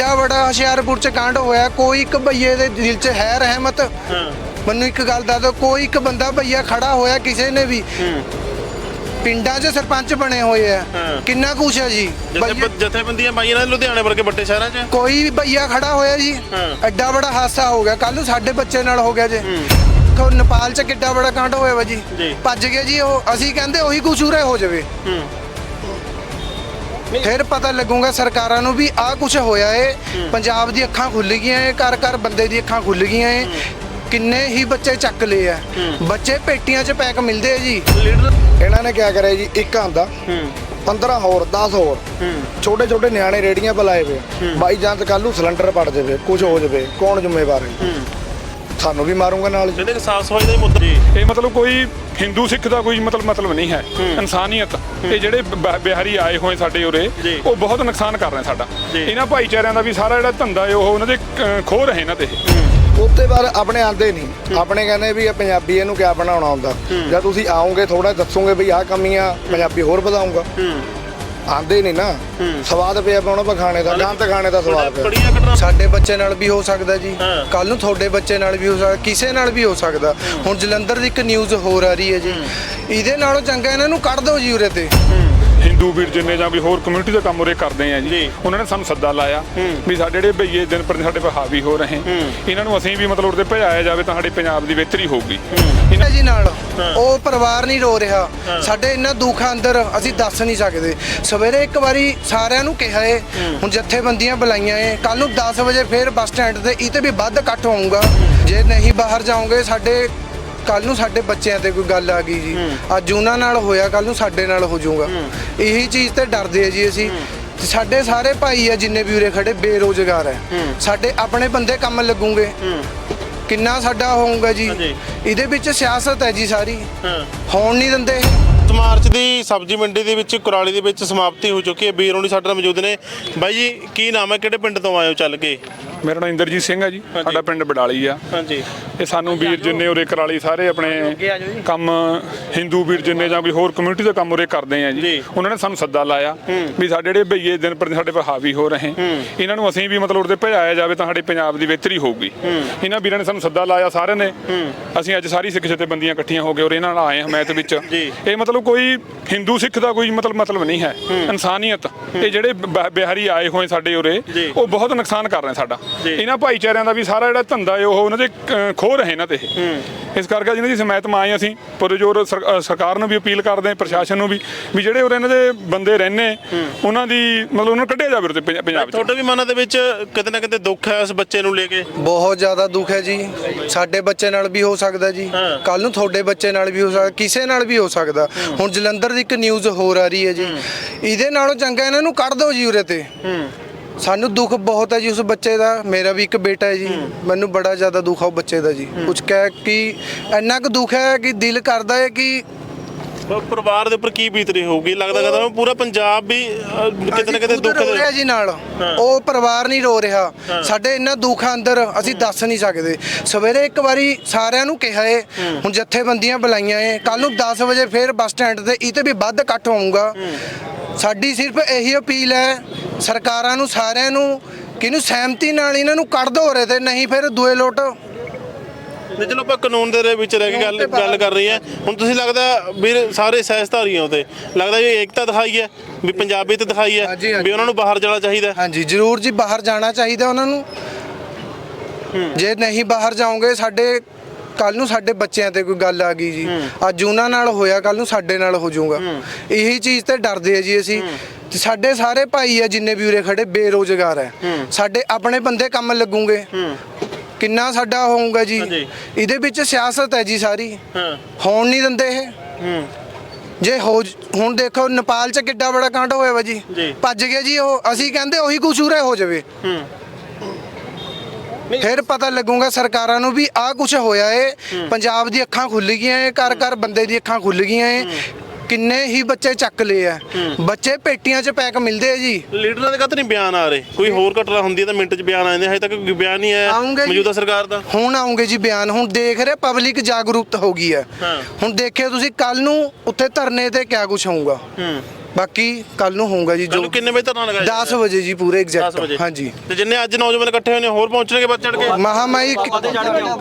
ਐਡਾ ਵੱਡਾ ਹੁਸ਼ਿਆਰਪੁਰ ਚ ਕਾਂਡ ਹੋਇਆ ਕੋਈ ਇੱਕ ਭਈਏ ਦੇ ਦਿਲ ਚ ਹੈ ਰਹਿਮਤ? ਹਾਂ। ਮੈਨੂੰ ਇੱਕ ਗੱਲ ਦੱਸ ਦਿਓ ਕੋਈ ਇੱਕ ਬੰਦਾ ਭਈਆ ਖੜਾ ਹੋਇਆ ਕਿਸੇ ਨੇ ਵੀ? ਪਿੰਡਾਂ 'ਚ ਸਰਪੰਚ ਬਣੇ ਹੋਏ ਆ। ਕਿੰਨਾ ਕੁਛ ਹੈ ਜੀ? ਜਥੇਬੰਦੀਆਂ ਪਾਈਆਂ ਨੇ ਲੁਧਿਆਣੇ ਵਰਗੇ ਵੱਡੇ ਸ਼ਹਿਰਾਂ 'ਚ? ਕੋਈ ਵੀ ਭਈਆ ਖੜਾ ਹੋਇਆ ਜੀ। ਐਡਾ ਵੱਡਾ ਹਾਦਸਾ ਹੋ ਗਿਆ। ਕੱਲ ਨੂੰ ਸਾਡੇ ਬੱਚੇ ਨਾਲ ਹੋ ਗਿਆ ਜੀ। ਦੇਖੋ ਨੇਪਾਲ 'ਚ ਕਿੱਡਾ ਵੱਡਾ ਕਾਂਡ ਹੋਇਆ ਵਾ ਜੀ। ਭੱਜ ਗਏ ਜੀ ਉਹ। ਅਸੀਂ ਕਹਿੰਦੇ ਉਹੀ ਕੁਛ ਉਰੇ ਹੋ ਜਾਵੇ। ਫਿਰ ਪਤਾ ਲੱਗੂਗਾ ਸਰਕਾਰਾਂ ਨੂੰ ਵੀ ਆਹ ਕੁਛ ਹੋਇਆ ਏ। ਪੰਜਾਬ ਦੀ ਅੱਖਾਂ ਖੁੱਲ ਗਈਆਂ ਏ, ਘਰ ਘਰ ਬੰਦੇ ਦੀ ਅੱਖਾਂ ਖੁੱਲ ਗਈਆਂ ਏ। ਕਿੰਨੇ ਹੀ ਬੱਚੇ ਚੱਕ ਲਏ ਆ। ਬੱਚੇ ਪੇਟੀਆਂ 'ਚ ਪੈਕ ਮਿਲਦੇ ਆ ਜੀ। ਇਹਨਾਂ ਨੇ ਕਿਆ ਕਰਿਆ ਜੀ? ਇੱਕ ਆਂਦਾ ਹੂੰ 15 ਹੋਰ 10 ਹੋਰ। ਛੋਟੇ ਛੋਟੇ ਨਿਆਣੇ ਰੇੜੀਆਂ ਬੁਲਾਏ ਵੇ। ਬਾਈ ਜਾਂਤ ਕੱਲ ਨੂੰ ਸਿਲੰਡਰ ਪੜ ਜਾਵੇ ਕੁਝ ਹੋ ਜਾਵੇ, ਕੌਣ ਜ਼ਿੰਮੇਵਾਰ ਹੈ? ਸਾਨੂੰ ਵੀ ਮਾਰੂਗਾ ਨਾਲ ਜੀ। ਕਹਿੰਦੇ ਕਿ ਸਾਫ਼ ਸਫ਼ਾਈ ਦਾ ਹੀ ਮੁੱਦਾ? ਜੀ। ਇਹ ਮਤਲਬ ਕੋਈ ਹਿੰਦੂ ਸਿੱਖ ਦਾ ਕੋਈ ਮਤਲਬ ਮਤਲਬ ਨਹੀਂ ਹੈ। ਇਨਸਾਨੀਅਤ। ਇਹ ਜਿਹੜੇ ਬ- ਬਿਹਾਰੀ ਆਏ ਹੋਏ ਸਾਡੇ ਉਰੇ ਜੀ। ਉਹ ਬਹੁਤ ਨੁਕਸਾਨ ਕਰ ਰਹੇ ਸਾਡਾ। ਜੀ। ਇਹਨਾਂ ਭਾਈਚਾਰਿਆਂ ਦਾ ਵੀ ਸਾਰਾ ਜਿਹੜਾ ਧੰਦਾ ਹੈ ਉਹ ਉਹਨਾਂ ਦੇ ਅਹ, ਖੋਹ ਰਹੇ ਇਹਨਾਂ ਤੇ ਉੱਤੇ ਬਾਅਦ ਆਪਣੇ ਆਂਦੇ ਨਹੀਂ। ਆਪਣੇ ਕਹਿੰਦੇ ਵੀ ਇਹ ਪੰਜਾਬੀ ਇਹਨੂੰ ਕਿਆ ਬਣਾਉਣਾ ਹੁੰਦਾ। ਜਦ ਤੁਸੀਂ ਆਓਗੇ ਥੋੜਾ ਦੱਸੋਗੇ ਵੀ ਆਹ ਕਮੀਆਂ ਪੰਜਾਬੀ ਹੋਰ ਵਧਾਉਂਗਾ ਆਂਦੇ ਨਹੀਂ ਨਾ। ਸਵਾਦ ਪਿਆ ਪਾਉਣਾ ਪਾ ਖਾਣੇ ਦਾ ਗੰਤ ਖਾਣੇ ਦਾ ਸਵਾਦ ਪਿਆ। ਸਾਡੇ ਬੱਚੇ ਨਾਲ ਵੀ ਹੋ ਸਕਦਾ ਜੀ। ਕੱਲ ਨੂੰ ਤੁਹਾਡੇ ਬੱਚੇ ਨਾਲ ਵੀ ਹੋ ਸਕਦਾ ਕਿਸੇ ਨਾਲ ਵੀ ਹੋ ਸਕਦਾ। ਹੁਣ ਜਲੰਧਰ ਦੀ ਇੱਕ ਨਿਊਜ਼ ਹੋਰ ਆ ਰਹੀ ਹੈ ਜੀ। ਇਹਦੇ ਨਾਲੋਂ ਚੰਗਾ ਇਹਨਾਂ ਨੂੰ ਕੱਢ ਦਿਓ ਜੀ ਉਰੇ ਤੇ। ਹਿੰਦੂ ਵੀਰ ਜਿੰਨੇ ਜਾਂ ਵੀ ਹੋਰ ਕਮਿਊਨਿਟੀ ਦਾ ਕੰਮ ਉਰੇ ਕਰਦੇ ਆ ਜੀ। ਉਹਨਾਂ ਨੇ ਸਾਨੂੰ ਸੱਦਾ ਲਾਇਆ ਵੀ ਸਾਡੇ ਜਿਹੜੇ ਭਈਏ ਦਿਨ ਪ੍ਰਤੀ ਸਾਡੇ ਪਰ ਹਾਵੀ ਹੋ ਰਹੇ ਇਹਨਾਂ ਨੂੰ ਅਸੀਂ ਵੀ ਮਤਲਬ ਉਰੇ ਤੇ ਭਜਾਇਆ ਜਾਵੇ ਤਾਂ ਸਾਡੇ ਪੰਜਾਬ ਦੀ ਬਿਹਤਰੀ ਹੋਊਗੀ। ਇਹਨਾਂ ਜੀ ਨਾਲ ਉਹ ਪਰਿਵਾਰ ਨਹੀਂ ਰੋ ਰਿਹਾ। ਸਾਡੇ ਇੰਨਾ ਦੁੱਖ ਅੰਦਰ ਅਸੀਂ ਦੱਸ ਨਹੀਂ ਸਕਦੇ। ਸਵੇਰੇ ਇੱਕ ਵਾਰੀ ਸਾਰਿਆਂ ਨੂੰ ਕਿਹਾ ਏ ਹੁਣ ਜਥੇਬੰਦੀਆਂ ਬੁਲਾਈਆਂ ਏ ਕੱਲ ਨੂੰ 10 ਵਜੇ ਫੇਰ ਬੱਸ ਸਟੈਂਡ ਤੇ ਇਹ ਤੇ ਵੀ ਵੱਧ ਇਕੱਠ ਹੋਊਗਾ। ਜੇ ਨਹੀਂ ਬਾਹਰ ਜਾਓਗੇ ਸਾਡੇ ਕੱਲ ਨੂੰ ਸਾਡੇ ਬੱਚਿਆਂ ਤੇ ਕੋਈ ਗੱਲ ਆ ਗਈ ਜੀ। ਅੱਜ ਉਹਨਾਂ ਨਾਲ ਹੋਇਆ ਕੱਲ ਨੂੰ ਸਾਡੇ ਨਾਲ ਹੋ ਜਾਊਗਾ। ਇਹੀ ਚੀਜ਼ ਤੇ ਡਰਦੇ ਆ ਜੀ ਅਸੀਂ। ਸਾਡੇ ਸਾਰੇ ਭਾਈ ਆ ਜਿੰਨੇ ਵੀ ਉਰੇ ਖੜੇ ਬੇਰੋਜ਼ਗਾਰ ਹੈ। ਸਾਡੇ ਆਪਣੇ ਬੰਦੇ ਕੰਮ ਲੱਗੂਗੇ। ਕਿੰਨਾ ਸਾਡਾ ਹੋਊਗਾ ਜੀ। ਇਹਦੇ ਵਿੱਚ ਸਿਆਸਤ ਹੈ ਜੀ ਸਾਰੀ। ਹੋਣ ਨਹੀਂ ਦਿੰਦੇ। ਮਾਰਚ ਦੀ ਸਬਜ਼ੀ ਮੰਡੀ ਦੇ ਵਿੱਚ ਕੁਰਾਲੀ ਦੇ ਵਿੱਚ ਸਮਾਪਤੀ ਹੋ ਚੁੱਕੀ ਹੈ। ਵੀਰ ਹੋਣੀ ਸਾਡੇ ਨਾਲ ਮੌਜੂਦ ਨੇ। ਬਾਈ ਜੀ ਕੀ ਨਾਮ ਹੈ? ਕਿਹੜੇ ਪਿੰਡ ਤੋਂ ਆਏ ਹੋ ਚੱਲ ਕੇ? ਮੇਰਾ ਨਾਮ ਇੰਦਰਜੀਤ ਸਿੰਘ ਹੈ ਜੀ। ਸਾਡਾ ਪਿੰਡ ਬਡਾਲੀ ਆ। ਹਾਂਜੀ। ਇਹ ਸਾਨੂੰ ਵੀਰ ਜਿੰਨੇ ਉਰੇ ਕਰਾਲੀ ਸਾਰੇ ਆਪਣੇ ਕੰਮ ਹਿੰਦੂ ਵੀਰ ਜਿੰਨੇ ਜਾਂ ਕੋਈ ਹੋਰ ਕਮਿਊਨਿਟੀ ਦਾ ਕੰਮ ਉਰੇ ਕਰਦੇ ਆ ਜੀ। ਉਹਨਾਂ ਨੇ ਸਾਨੂੰ ਸੱਦਾ ਲਾਇਆ ਵੀ ਸਾਡੇ ਜਿਹੜੇ ਭਈਏ ਦਿਨ ਪ੍ਰਤੀ ਸਾਡੇ ਪਰ ਹਾਵੀ ਹੋ ਰਹੇ ਇਹਨਾਂ ਨੂੰ ਅਸੀਂ ਵੀ ਮਤਲਬ ਉਰੇ ਭਜਾਇਆ ਜਾਵੇ ਤਾਂ ਸਾਡੇ ਪੰਜਾਬ ਦੀ ਬਿਹਤਰੀ ਹੋਊਗੀ। ਇਹਨਾਂ ਵੀਰਾਂ ਨੇ ਸਾਨੂੰ ਸੱਦਾ ਲਾਇਆ ਸਾਰਿਆਂ ਨੇ। ਅਸੀਂ ਅੱਜ ਸਾਰੀ ਸਿੱਖ ਜਥੇਬੰਦੀਆਂ ਇਕੱਠੀਆਂ ਹੋ ਕੇ ਉਰੇ ਇਹਨਾਂ ਨਾਲ ਆਏ ਹਮਾਇਤ ਵਿੱਚ। ਇਹ ਮਤਲਬ ਕੋਈ ਹਿੰਦੂ ਸਿੱਖ ਦਾ ਕੋਈ ਮਤਲਬ ਮਤਲਬ ਨਹੀਂ ਹੈ। ਇਨਸਾਨੀਅਤ। ਇਹ ਜਿਹੜੇ ਬਿਹਾਰੀ ਆਏ ਹੋਏ ਸਾਡੇ ਉਰੇ। ਉਹ ਬਹੁਤ ਨੁਕਸਾਨ ਕਰ ਰਹੇ ਸਾਡਾ। ਇਹਨਾਂ ਭਾਈਚਾਰਿਆਂ ਦਾ ਵੀ ਸਾਰਾ ਜਿਹੜਾ ਧੰਦਾ ਹੈ ਉਹ ਉਹਨਾਂ ਦੇ ਅਹ, ਖੋਹ ਰਹੇ ਇਹਨਾਂ ਤੇ ਇਸ ਕਰਕੇ ਜਿਹਨਾਂ ਦੀ ਸਮੈਤ ਮਾਂ ਆਏ ਅਸੀਂ ਪੁਰਜੋਰ ਸਰਕਾਰ ਨੂੰ ਵੀ ਅਪੀਲ ਕਰਦੇ ਹਾਂ ਪ੍ਰਸ਼ਾਸਨ ਨੂੰ ਵੀ ਵੀ ਜਿਹੜੇ ਉਰੇ ਇਹਨਾਂ ਦੇ ਬੰਦੇ ਰਹਿੰਦੇ ਉਹਨਾਂ ਦੀ ਮਤਲਬ ਉਹਨਾਂ ਨੂੰ ਕੱਢਿਆ ਜਾਵੇ ਉਰੇ ਤੇ ਪੰਜਾ- ਪੰਜਾਬ ਚ। ਤੁਹਾਡੇ ਵੀ ਮਨਾਂ ਦੇ ਵਿੱਚ ਕਿਤੇ ਨਾ ਕਿਤੇ ਦੁੱਖ ਹੈ ਉਸ ਬੱਚੇ ਨੂੰ ਲੈ ਕੇ? ਬਹੁਤ ਜ਼ਿਆਦਾ ਦੁੱਖ ਹੈ ਜੀ। ਸਾਡੇ ਬੱਚੇ ਨਾਲ ਵੀ ਹੋ ਸਕਦਾ ਜੀ। ਹਾਂ। ਕੱਲ ਨੂੰ ਤੁਹਾਡੇ ਬੱਚੇ ਨਾਲ ਵੀ ਹੋ ਸਕਦਾ ਕਿਸੇ ਨਾਲ ਵੀ ਹੋ ਸਕਦਾ। ਹੁਣ ਜਲੰਧਰ ਦੀ ਇੱਕ ਨਿਊਜ਼ ਹੋਰ ਆ ਰਹੀ ਹੈ ਜੀ। ਇਹਦੇ ਨਾਲੋਂ ਚੰਗਾ ਇਹਨਾਂ ਨੂੰ ਕੱਢ ਦਿਓ ਜੀ ਉਰੇ ਤੇ। ਸਾਨੂੰ ਦੁੱਖ ਬਹੁਤ ਹੈ ਜੀ ਉਸ ਬੱਚੇ ਦਾ। ਮੇਰਾ ਵੀ ਇੱਕ ਬੇਟਾ ਹੈ ਜੀ। ਮੈਨੂੰ ਬੜਾ ਜ਼ਿਆਦਾ ਦੁੱਖ ਆ ਉਹ ਬੱਚੇ ਦਾ ਜੀ। ਕੁਝ ਕਹਿ ਕਿ ਇੰਨਾ ਕੁ ਦੁੱਖ ਹੈ ਕਿ ਦਿਲ ਕਰਦਾ ਹੈ ਕਿ ਪ- ਪਰਿਵਾਰ ਦੇ ਉੱਪਰ ਕੀ ਬੀਤ ਰਹੀ ਹੋਊਗੀ? ਲੱਗਦਾ ਕਹਦਾ ਪੂਰਾ ਪੰਜਾਬ ਵੀ ਅਹ, ਕਿਤੇ ਨਾ ਕਿਤੇ ਦੁੱਖ ਰਿਹਾ ਦੇ ਜੀ ਨਾਲ। ਉਹ ਪਰਿਵਾਰ ਨਹੀਂ ਰੋ ਰਿਹਾ। ਸਾਡੇ ਇੰਨਾ ਦੁੱਖ ਆ ਅੰਦਰ ਅਸੀਂ ਦੱਸ ਨਹੀਂ ਸਕਦੇ। ਸਵੇਰੇ ਇੱਕ ਵਾਰੀ ਸਾਰਿਆਂ ਨੂੰ ਕਿਹਾ ਏ ਹੁਣ ਜਥੇਬੰਦੀਆਂ ਬੁਲਾਈਆਂ ਏ। ਕੱਲ ਨੂੰ 10 ਵਜੇ ਫੇਰ ਬੱਸ ਸਟੈਂਡ ਤੇ ਇਹ ਤੇ ਵੀ ਵੱਧ ਇਕੱਠ ਹੋਊਗਾ। ਸਾਡੀ ਸਿਰਫ ਇਹੀ ਅਪੀਲ ਹੈ ਸਰਕਾਰਾਂ ਨੂੰ ਸਾਰਿਆਂ ਨੂੰ ਕਿ ਇਹਨੂੰ ਸਹਿਮਤੀ ਨਾਲ ਇਹਨਾਂ ਨੂੰ ਕੱਢ ਦੋ ਰਹੇ ਤੇ ਨਹੀਂ ਫਿਰ ਦੂਏ ਲੋਟ ਨਹੀਂ ਚਲੋ ਆਪਾਂ ਕਾਨੂੰਨ ਦੇ ਵਿੱਚ ਰਹਿ ਕੇ ਗੱਲ ਗੱਲ ਕਰ ਰਹੀ ਹੈ। ਹੁਣ ਤੁਸੀਂ ਲੱਗਦਾ ਵੀਰ ਸਾਰੇ ਸਹਿਸਧਾਰੀਆਂ ਤੇ ਲੱਗਦਾ ਵੀ ਏਕਤਾ ਦਿਖਾਈ ਹੈ ਵੀ ਪੰਜਾਬੀ ਤੇ ਦਿਖਾਈ ਹੈ ਹਾਂਜੀ। ਵੀ ਉਹਨਾਂ ਨੂੰ ਬਾਹਰ ਜਾਣਾ ਚਾਹੀਦਾ ਹੈ। ਹਾਂਜੀ ਜ਼ਰੂਰ ਜੀ ਬਾਹਰ ਜਾਣਾ ਚਾਹੀਦਾ ਉਹਨਾਂ ਨੂੰ। ਜੇ ਨਹੀਂ ਬਾਹਰ ਜਾਓਗੇ ਸਾਡੇ ਕੱਲ ਨੂੰ ਸਾਡੇ ਬੱਚਿਆਂ ਤੇ ਕੋਈ ਗੱਲ ਆ ਗਈ ਜੀ। ਅੱਜ ਉਹਨਾਂ ਨਾਲ ਹੋਇਆ ਕੱਲ ਨੂੰ ਸਾਡੇ ਨਾਲ ਹੋ ਜਾਊਗਾ। ਇਹੀ ਚੀਜ਼ ਤੇ ਡਰਦੇ ਆ ਜੀ ਅਸੀਂ। ਤੇ ਸਾਡੇ ਸਾਰੇ ਭਾਈ ਆ ਜਿੰਨੇ ਵੀ ਉਰੇ ਖੜੇ ਬੇਰੋਜ਼ਗਾਰ ਹੈ। ਸਾਡੇ ਆਪਣੇ ਬੰਦੇ ਕੰਮ ਲੱਗੂਗੇ। ਕਿੰਨਾ ਸਾਡਾ ਹੋਊਗਾ ਜੀ? ਹਾਂਜੀ। ਇਹਦੇ ਵਿੱਚ ਸਿਆਸਤ ਹੈ ਜੀ ਸਾਰੀ। ਹਾਂ। ਹੋਣ ਨਹੀਂ ਦਿੰਦੇ ਇਹ। ਹੂੰ। ਜੇ ਹੋ ਹੁਣ ਦੇਖੋ ਨੇਪਾਲ 'ਚ ਕਿੱਡਾ ਬੜਾ ਕਾਂਡ ਹੋਇਆ ਵਾ ਜੀ। ਜੀ। ਭੱਜ ਗਏ ਜੀ ਉਹ। ਅਸੀਂ ਕਹਿੰਦੇ ਉਹੀ ਕੁਛ ਉਰੇ ਹੋ ਜਾਵੇ। ਹੂੰ। ਫਿਰ ਪਤਾ ਲੱਗੂਗਾ ਸਰਕਾਰਾਂ ਨੂੰ ਵੀ ਆਹ ਕੁਛ ਹੋਇਆ ਏ। ਪੰਜਾਬ ਦੀ ਅੱਖਾਂ ਖੁੱਲ ਗਈਆਂ ਏ ਘਰ ਘਰ ਬੰਦੇ ਦੀ ਅੱਖਾਂ ਖੁੱਲ ਗਈਆਂ ਏ। ਕਿੰਨੇ ਹੀ ਬੱਚੇ ਚੱਕ ਲਏ ਆ। ਬੱਚੇ ਪੇਟੀਆਂ 'ਚ ਪੈਕ ਮਿਲਦੇ ਆ ਜੀ। ਲੀਡਰਾਂ ਦੇ ਕਹਤ ਨਹੀਂ ਬਿਆਨ ਆ ਰਹੇ? ਕੋਈ ਹੋਰ ਘਟਨਾ ਹੁੰਦੀ ਹੈ ਤਾਂ ਮਿੰਟ 'ਚ ਬਿਆਨ ਆ ਜਾਂਦੇ ਹਜੇ ਤੱਕ ਕੋਈ ਬਿਆਨ ਨਹੀਂ ਆਇਆ ਆਉਂਗੇ ਜੀ। ਮੌਜੂਦਾ ਸਰਕਾਰ ਦਾ। ਹੁਣ ਆਉਂਗੇ ਜੀ ਬਿਆਨ। ਹੁਣ ਦੇਖ ਰਹੇ ਪਬਲਿਕ ਜਾਗਰੂਕਤ ਹੋ ਗਈ ਹੈ। ਹਾਂ। ਹੁਣ ਦੇਖਿਓ ਤੁਸੀਂ ਕੱਲ ਨੂੰ ਉੱਥੇ ਧਰਨੇ ਤੇ ਕਿਆ ਕੁਛ ਹੋਊਗਾ? ਹੂੰ। ਬਾਕੀ ਕੱਲ ਨੂੰ ਹੋਊਗਾ ਜੀ ਜੋ ਤੁਹਾਨੂੰ ਕਿੰਨੇ ਵਜੇ ਧਰਨਾ ਲਗਾਇਆ 10 ਵਜੇ ਜੀ ਪੂਰੇ 10 ਵਜੇ। ਐਗਜ਼ੈਕਟ ਹਾਂਜੀ। ਤੇ ਜਿੰਨੇ ਅੱਜ ਨੌਜਵਾਨ ਇਕੱਠੇ ਹੋਏ ਨੇ ਹੋਰ ਪਹੁੰਚਣਗੇ ਵੱਧ ਚੜ ਕੇ? ਮਹਾਮਾਈ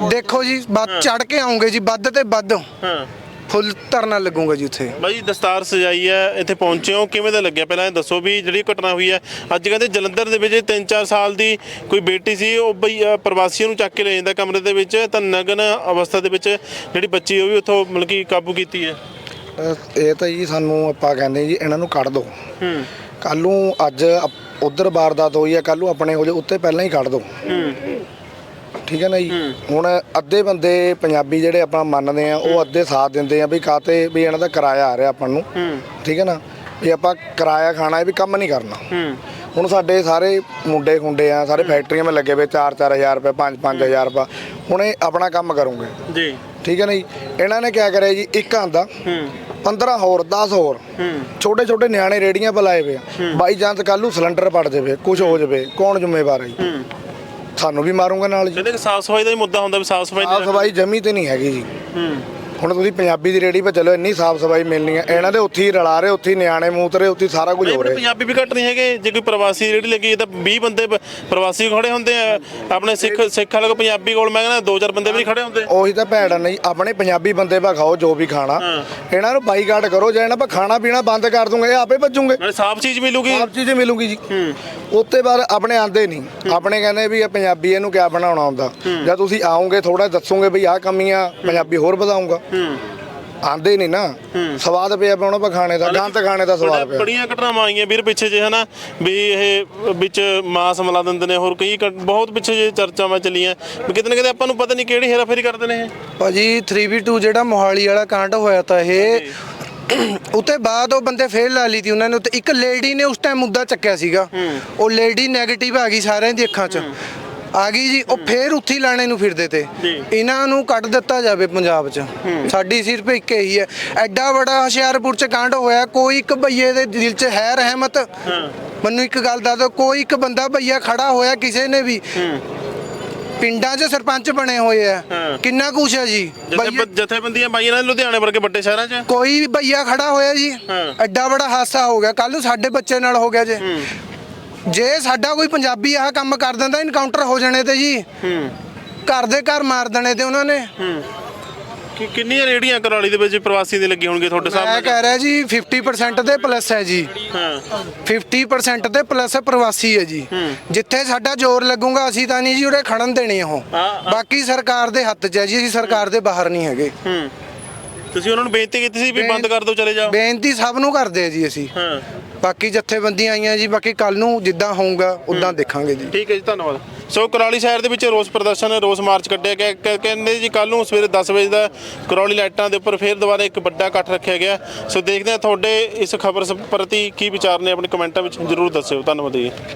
ਦੇਖੋ ਜੀ ਵੱਧ ਚੜ ਕੇ ਆਉਂਗੇ ਜੀ ਵੱਧ ਤੇ ਵੱਧ। ਹਾਂ। ਫੁੱਲ ਧਰਨਾ ਲੱਗੂਗਾ ਜੀ ਉੱਥੇ। ਬਾਈ ਦਸਤਾਰ ਸਜਾਈ ਹੈ ਇੱਥੇ ਪਹੁੰਚੇ ਹੋ ਕਿਵੇਂ ਦਾ ਲੱਗਿਆ? ਪਹਿਲਾਂ ਇਹ ਦੱਸੋ ਵੀ ਜਿਹੜੀ ਘਟਨਾ ਹੋਈ ਹੈ ਅੱਜ ਕਹਿੰਦੇ ਜਲੰਧਰ ਦੇ ਵਿੱਚ 3-4 ਸਾਲ ਦੀ ਕੋਈ ਬੇਟੀ ਸੀ ਉਹ ਬਈ ਅ, ਪ੍ਰਵਾਸੀਆਂ ਨੂੰ ਚੱਕ ਕੇ ਲੈ ਜਾਂਦਾ ਕਮਰੇ ਦੇ ਵਿੱਚ ਤਾਂ ਨਗਨ ਅਵਸਥਾ ਦੇ ਵਿੱਚ ਜਿਹੜੀ ਬੱਚੀ ਉਹ ਵੀ ਉੱਥੋਂ ਮਤਲਬ ਕਿ ਕਾਬੂ ਕੀਤੀ ਹੈ। ਅਹ ਇਹ ਤਾਂ ਜੀ ਸਾਨੂੰ ਆਪਾਂ ਕਹਿੰਦੇ ਜੀ ਇਹਨਾਂ ਨੂੰ ਕੱਢ ਦਿਓ ਹੂੰ। ਕੱਲ ਨੂੰ ਅੱਜ ਉਧਰ ਵਾਰਦਾਤ ਹੋਈ ਹੈ ਕੱਲ ਨੂੰ ਆਪਣੇ ਹੋ ਜਾ ਉੱਤੇ ਪਹਿਲਾਂ ਹੀ ਕੱਢ ਦਿਓ ਹੂੰ। ਠੀਕ ਹੈ ਨਾ ਜੀ? ਹੁਣ ਅੱਧੇ ਬੰਦੇ ਪੰਜਾਬੀ ਜਿਹੜੇ ਆਪਾਂ ਮੰਨਦੇ ਆ ਉਹ ਅੱਧੇ ਸਾਥ ਦਿੰਦੇ ਆ ਵੀ ਕਾਤੇ ਵੀ ਇਹਨਾਂ ਦਾ ਕਿਰਾਇਆ ਆ ਰਿਹਾ ਆਪਾਂ ਨੂੰ। ਠੀਕ ਹੈ ਨਾ? ਵੀ ਆਪਾਂ ਕਿਰਾਇਆ ਖਾਣਾ ਹੈ ਵੀ ਕੰਮ ਨਹੀਂ ਕਰਨਾ। ਹੁਣ ਸਾਡੇ ਸਾਰੇ ਮੁੰਡੇ ਖੁੰਡੇ ਆ ਸਾਰੇ ਫੈਕਟਰੀਆਂ 'ਮੇ ਲੱਗੇ ਵੇ 4-4000 ਰੁਪਏ 5-5000 ਰੁਪਏ। ਹੁਣ ਇਹ ਆਪਣਾ ਕੰਮ ਕਰੋਗੇ। ਜੀ। ਠੀਕ ਹੈ ਨਾ ਜੀ? ਇਹਨਾਂ ਨੇ ਕਿਆ ਕਰਿਆ ਜੀ? ਇੱਕ ਆਂਦਾ ਹੂੰ 15 ਹੋਰ 10 ਹੋਰ ਛੋਟੇ ਛੋਟੇ ਨਿਆਣੇ ਰੇੜੀਆਂ ਬੁਲਾਏ ਵੇ ਆ। ਬਾਈ ਜਾਂਤ ਕੱਲ ਨੂੰ ਸਿਲੰਡਰ ਪੜ ਜਾਵੇ ਕੁਝ ਹੋ ਜਾਵੇ ਕੌਣ ਜ਼ਿੰਮੇਵਾਰ ਹੈ। ਸਾਨੂੰ ਵੀ ਮਾਰੂਗਾ ਨਾਲ ਜੀ। ਕਹਿੰਦੇ ਕਿ ਸਾਫ਼ ਸਫ਼ਾਈ ਦਾ ਹੀ ਮੁੱਦਾ ਹੁੰਦਾ ਵੀ ਸਾਫ਼ ਸਫ਼ਾਈ ਸਾਫ਼ ਸਫ਼ਾਈ ਜਮੀ ਤੇ ਨਹੀਂ ਹੈਗੀ ਜੀ। ਹੂੰ। ਹੁਣ ਤੁਸੀਂ ਪੰਜਾਬੀ ਦੀ ਰੇੜੀ 'ਤੇ ਚਲੋ ਇੰਨੀ ਸਾਫ਼ ਸਫ਼ਾਈ ਮਿਲਣੀ ਹੈ। ਇਹਨਾਂ ਦੇ ਉੱਥੇ ਹੀ ਰਲਾ ਰਹੇ ਉੱਥੇ ਹੀ ਨਿਆਣੇ ਮੂਤ ਰਹੇ ਉੱਥੇ ਹੀ ਸਾਰਾ ਕੁਝ ਹੋ ਰਿਹਾ। ਪੰਜਾਬੀ ਵੀ ਘੱਟ ਨਹੀਂ ਹੈਗੇ। ਜੇ ਕੋਈ ਪ੍ਰਵਾਸੀ ਰੇੜੀ ਲੱਗੀ ਤਾਂ 20 ਬੰਦੇ ਪ- ਪ੍ਰਵਾਸੀ ਖੜੇ ਹੁੰਦੇ ਆ। ਆਪਣੇ ਸਿੱਖ ਸਿੱਖ ਵਾਲੇ ਕੋਲ ਪੰਜਾਬੀ ਕੋਲ ਮੈਂ ਕਹਿੰਦਾ ਦੋ ਚਾਰ ਬੰਦੇ ਵੀ ਨਹੀਂ ਖੜੇ ਹੁੰਦੇ। ਉਹੀ ਤਾਂ ਭੈੜਾ ਨਹੀਂ ਆਪਣੇ ਪੰਜਾਬੀ ਬੰਦੇ ਬਾ ਖਾਓ ਜੋ ਵੀ ਖਾਣਾ। ਇਹਨਾਂ ਨੂੰ ਬਾਈਕਾਟ ਕਰੋ ਜੇ ਇਹਨਾਂ ਪਾ ਖਾਣਾ ਪੀਣਾ ਬੰਦ ਕਰ ਦੂੰਗੇ ਇਹ ਆਪੇ ਭੱਜੂਗੇ। ਨਾਲੇ ਸਾਫ਼ ਚੀਜ਼ ਮਿਲੂਗੀ। ਆਪ ਚੀਜ਼ ਮਿਲੂਗੀ ਜੀ। ਉੱਤੇ ਬਾਅਦ ਆਪਣੇ ਆਂਦੇ ਨਹੀਂ। ਆਪਣੇ ਕਹਿੰਦੇ ਵੀ ਇਹ ਪੰਜਾਬੀ ਇਹਨੂੰ ਕਿਆ ਬਣਾਉਣਾ ਹੁੰਦਾ। ਜਦ ਤੁਸੀਂ ਆਓਗੇ ਥੋੜਾ ਦੱਸੋਗੇ ਵੀ ਆਹ ਕਮੀਆਂ ਪੰਜਾਬੀ ਹੋਰ ਵਧਾਉਂਗਾ ਆਂਦੇ ਨਹੀਂ ਨਾ। ਸਵਾਦ ਪਿਆ ਉਹਨਾਂ ਪਾ ਖਾਣੇ ਦਾ ਗੰਤ ਖਾਣੇ ਦਾ ਸਵਾਦ ਪਿਆ। ਬੜੀਆਂ ਘਟਨਾਵਾਂ ਆਈਆਂ ਵੀਰ ਪਿੱਛੇ ਜੇ ਹਨਾ? ਵੀ ਇਹ ਵਿੱਚ ਮਾਸ ਮਿਲਾ ਦਿੰਦੇ ਨੇ ਹੋਰ ਕਈ ਬਹੁਤ ਪਿੱਛੇ ਜੇ ਚਰਚਾਵਾਂ ਚੱਲੀਆਂ। ਵੀ ਕਿਤੇ ਨਾ ਕਿਤੇ ਆਪਾਂ ਨੂੰ ਪਤਾ ਨਹੀਂ ਕਿਹੜੀ ਹੇਰਾਫੇਰੀ ਕਰਦੇ ਨੇ ਇਹ। ਭਾਜੀ 3v2 ਜਿਹੜਾ ਮੋਹਾਲੀ ਵਾਲਾ ਕਾਂਡ ਹੋਇਆ ਤਾਂ ਇਹ ਉਤੇ ਬਾਅਦ ਉਹ ਬੰਦੇ ਫੇਰ ਲਾ ਲਈ ਤੀ ਉਹਨਾਂ ਨੇ ਉੱਤੇ। ਇੱਕ ਲੇਡੀ ਨੇ ਉਸ ਟਾਈਮ ਮੁੱਦਾ ਚੱਕਿਆ ਸੀਗਾ। ਉਹ ਲੇਡੀ 네ਗੇਟਿਵ ਆ ਗਈ ਸਾਰਿਆਂ ਦੀ ਅੱਖਾਂ 'ਚ। ਆ ਗਈ ਜੀ ਉਹ ਫੇਰ ਉੱਥੇ ਹੀ ਲਾਣੇ ਨੂੰ ਫਿਰਦੇ ਤੇ। ਇਹਨਾਂ ਨੂੰ ਕੱਢ ਦਿੱਤਾ ਜਾਵੇ ਪੰਜਾਬ 'ਚ। ਸਾਡੀ ਸਿਰਫ ਇੱਕ ਇਹੀ ਹੈ। ਐਡਾ ਵੱਡਾ ਹੁਸ਼ਿਆਰਪੁਰ 'ਚ ਕਾਂਡ ਹੋਇਆ ਕੋਈ ਇੱਕ ਭਈਏ ਦੇ ਦਿਲ 'ਚ ਹੈ ਰਹਿਮਤ? ਮੈਨੂੰ ਇੱਕ ਗੱਲ ਦੱਸ ਦਿਓ ਕੋਈ ਇੱਕ ਬੰਦਾ ਭਈਆ ਖੜਾ ਹੋਇਆ ਕਿਸੇ ਨੇ ਵੀ? ਪਿੰਡਾਂ 'ਚ ਸਰਪੰਚ ਬਣੇ ਹੋਏ ਆ। ਕਿੰਨਾ ਕੁਛ ਹੈ ਜੀ? ਜਥੇਬੰਦੀਆਂ ਬਾਈਆਂ ਨੇ ਲੁਧਿਆਣੇ ਵਰਗੇ ਵੱਡੇ ਸ਼ਹਿਰਾਂ 'ਚ? ਕੋਈ ਭਈਆ ਖੜਾ ਹੋਇਆ ਜੀ। ਐਡਾ ਬੜਾ ਹਾਦਸਾ ਹੋ ਗਿਆ। ਕੱਲ ਨੂੰ ਸਾਡੇ ਬੱਚੇ ਨਾਲ ਹੋ ਗਿਆ ਜੇ। ਜੇ ਸਾਡਾ ਕੋਈ ਪੰਜਾਬੀ ਆਹ ਕੰਮ ਕਰ ਦਿੰਦਾ ਇਨਕਾਊਂਟਰ ਹੋ ਜਾਣੇ ਤੇ ਜੀ। ਹੂੰ। ਘਰ ਦੇ ਘਰ ਮਾਰ ਦੇਣੇ ਤੇ ਉਹਨਾਂ ਨੇ। ਹੂੰ। ਕਿ ਕਿੰਨੀਆਂ ਰੇੜੀਆਂ ਕਰਾਲੀ ਦੇ ਵਿੱਚ ਪ੍ਰਵਾਸੀ ਦੇ ਲੱਗੇ ਹੋਣਗੇ ਤੁਹਾਡੇ ਮੈਂ ਸਾਹਮਣੇ ਕਹਿ ਰਿਹਾ ਜੀ 50% ਦੇ ਪਲੱਸ ਹੈ ਜੀ। ਹਾਂ। 50% ਤੇ ਪਲੱਸ ਪ੍ਰਵਾਸੀ ਹੈ ਜੀ। ਜਿੱਥੇ ਸਾਡਾ ਜ਼ੋਰ ਲੱਗੂਗਾ ਅਸੀਂ ਤਾਂ ਨਹੀਂ ਜੀ ਉਰੇ ਖੜਨ ਦੇਣੇ ਉਹ। ਹਾਂ। ਬਾਕੀ ਸਰਕਾਰ ਦੇ ਹੱਥ 'ਚ ਹੈ ਜੀ ਅਸੀਂ ਸਰਕਾਰ ਦੇ ਬਾਹਰ ਨਹੀਂ ਹੈਗੇ। ਹੂੰ। ਤੁਸੀਂ ਉਹਨਾਂ ਨੂੰ ਬੇਨਤੀ ਕੀਤੀ ਸੀ ਵੀ ਬੰਦ ਕਰ ਦਿਓ ਚਲੇ ਜਾਓ? ਬੇਨਤੀ ਸਭ ਨੂੰ ਕਰਦੇ ਆ ਜੀ ਅਸੀਂ। ਹਾਂ। ਬਾਕੀ ਜਥੇਬੰਦੀਆਂ ਆਈਆਂ ਜੀ ਬਾਕੀ ਕੱਲ ਨੂੰ ਜਿੱਦਾਂ ਹੋਊਗਾ ਉਦਾਂ ਦੇਖਾਂਗੇ ਜੀ। ਠੀਕ ਹੈ ਜੀ ਧੰਨਵਾਦ। ਸੋ ਕੁਰਾਲੀ ਸ਼ਹਿਰ ਦੇ ਵਿੱਚ ਰੋਸ ਪ੍ਰਦਰਸ਼ਨ ਰੋਸ ਮਾਰਚ ਕੱਢਿਆ ਗਿਆ। ਕ- ਕਹਿੰਦੇ ਜੀ ਕੱਲ ਨੂੰ ਸਵੇਰੇ 10 ਵਜੇ ਦਾ ਕੁਰਾਲੀ ਲਾਈਟਾਂ ਦੇ ਉੱਪਰ ਫੇਰ ਦੁਬਾਰਾ ਇੱਕ ਵੱਡਾ ਇਕੱਠ ਰੱਖਿਆ ਗਿਆ। ਸੋ ਦੇਖਦੇ ਹਾਂ ਤੁਹਾਡੇ ਇਸ ਖਬਰ ਪ੍ਰਤੀ ਕੀ ਵਿਚਾਰ ਨੇ ਆਪਣੇ ਕਮੈਂਟਾਂ ਵਿੱਚ ਜਰੂਰ ਦੱਸਿਓ। ਧੰਨਵਾਦ ਜੀ।